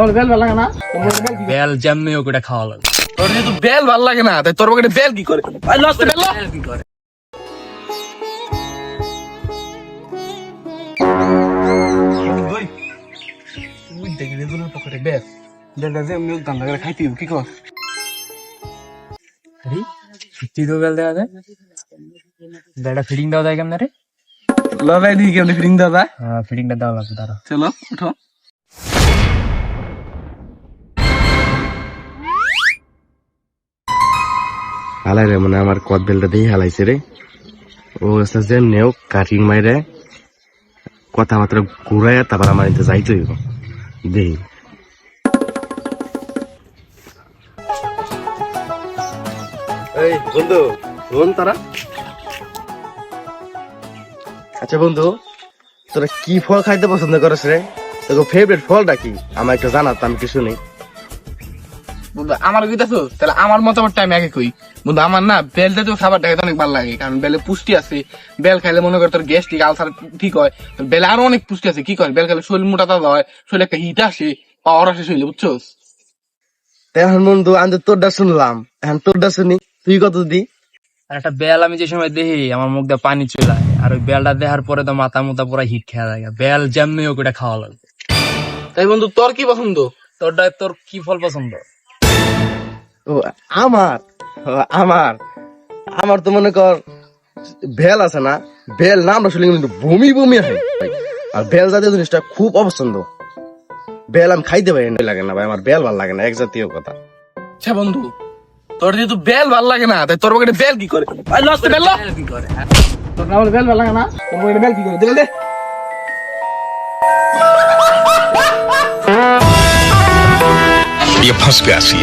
বলে বেল ভালো লাগে না তোর বলে বেল কি করে? বেল যেমনি হোক ওটা খাওয়া লাগবে। তোর যেহেতু বেল ভালো লাগে না তাই তোর বেল কি করে? বেল কি করে? পকেটে বেল। বেলটা যে এমনি লাগে খাইতে কি কর? বেল দেওয়া যায়? বেলটা ফিটিং দেওয়া যায় কেমন রে? লবাই দিই কেমনি ফিটিং দাদা হ্যাঁ ফিটিংটা দেওয়া লাগবে চলো উঠো। হালাই রে মানে আমার কদ বেলটা দিয়ে হালাইছে রে। ও আছে যে নেও কাটিং মাইরে, কথাবার্তা ঘুরাইয়া তারপর আমার এতে যাইতে হইব। দেই বন্ধু, শোন তারা। আচ্ছা বন্ধু, তোরা কি ফল খাইতে পছন্দ করিস রে? তোর ফেভারিট ফলটা কি? আমার একটু জানা তো আমি কিছু নেই। বন্ধু আমার কইতাছো? তাহলে আমার মতামতটা আমি আগে কই। বন্ধু আমার না বেল জাতীয় খাবারটা খেতে অনেক ভালো লাগে কারণ বেলে পুষ্টি আছে। বেল খাইলে মনে কর তোর গ্যাস্ট্রিক আলসার ঠিক হয়। বেলে আরও অনেক পুষ্টি আছে কি করে বেল খাইলে শরীর মোটা তাজা হয় শরীরে একটা হিট আসে পাওয়ার আসে শরীরে বুঝছোস? এখন বন্ধু আমি তোরটা শুনলাম। এখন তোরটা শুনি তুই কত দি? আর একটা বেল আমি যে সময় দেখি আমার মুখ দিয়ে পানি চলে আর ওই বেলটা দেখার পরে তো মাথা মুথা পুরো হিট খেয়া যায়। বেল যেমনি ওটা খাওয়া লাগবে। তাই বন্ধু তোর কি পছন্দ? তোর তোরটা তোর কি ফল পছন্দ? ও আমার? ও, আমার? আমার তো মনে কর ভেল আছে না? ভেল নাম শুনলে কিন্তু বমি বমি হয়। ভাই। আর বেল জাতীয় জিনিসটা খুব অপছন্দ। বেল আমি খাইতে পারি না লাগে না ভাই আমার বেল ভালো লাগে না এক জাতীয় কথা। আচ্ছা বন্ধু তোর যেহেতু বেল ভালো লাগে না তাই তোর পকেটে বেল কি করে? ভাই লস বেল ল। কি করে তোর না বলে বেল ভালো লাগে না তোর পকেটে বেল কি করে? দে দে। ये फंस गया सी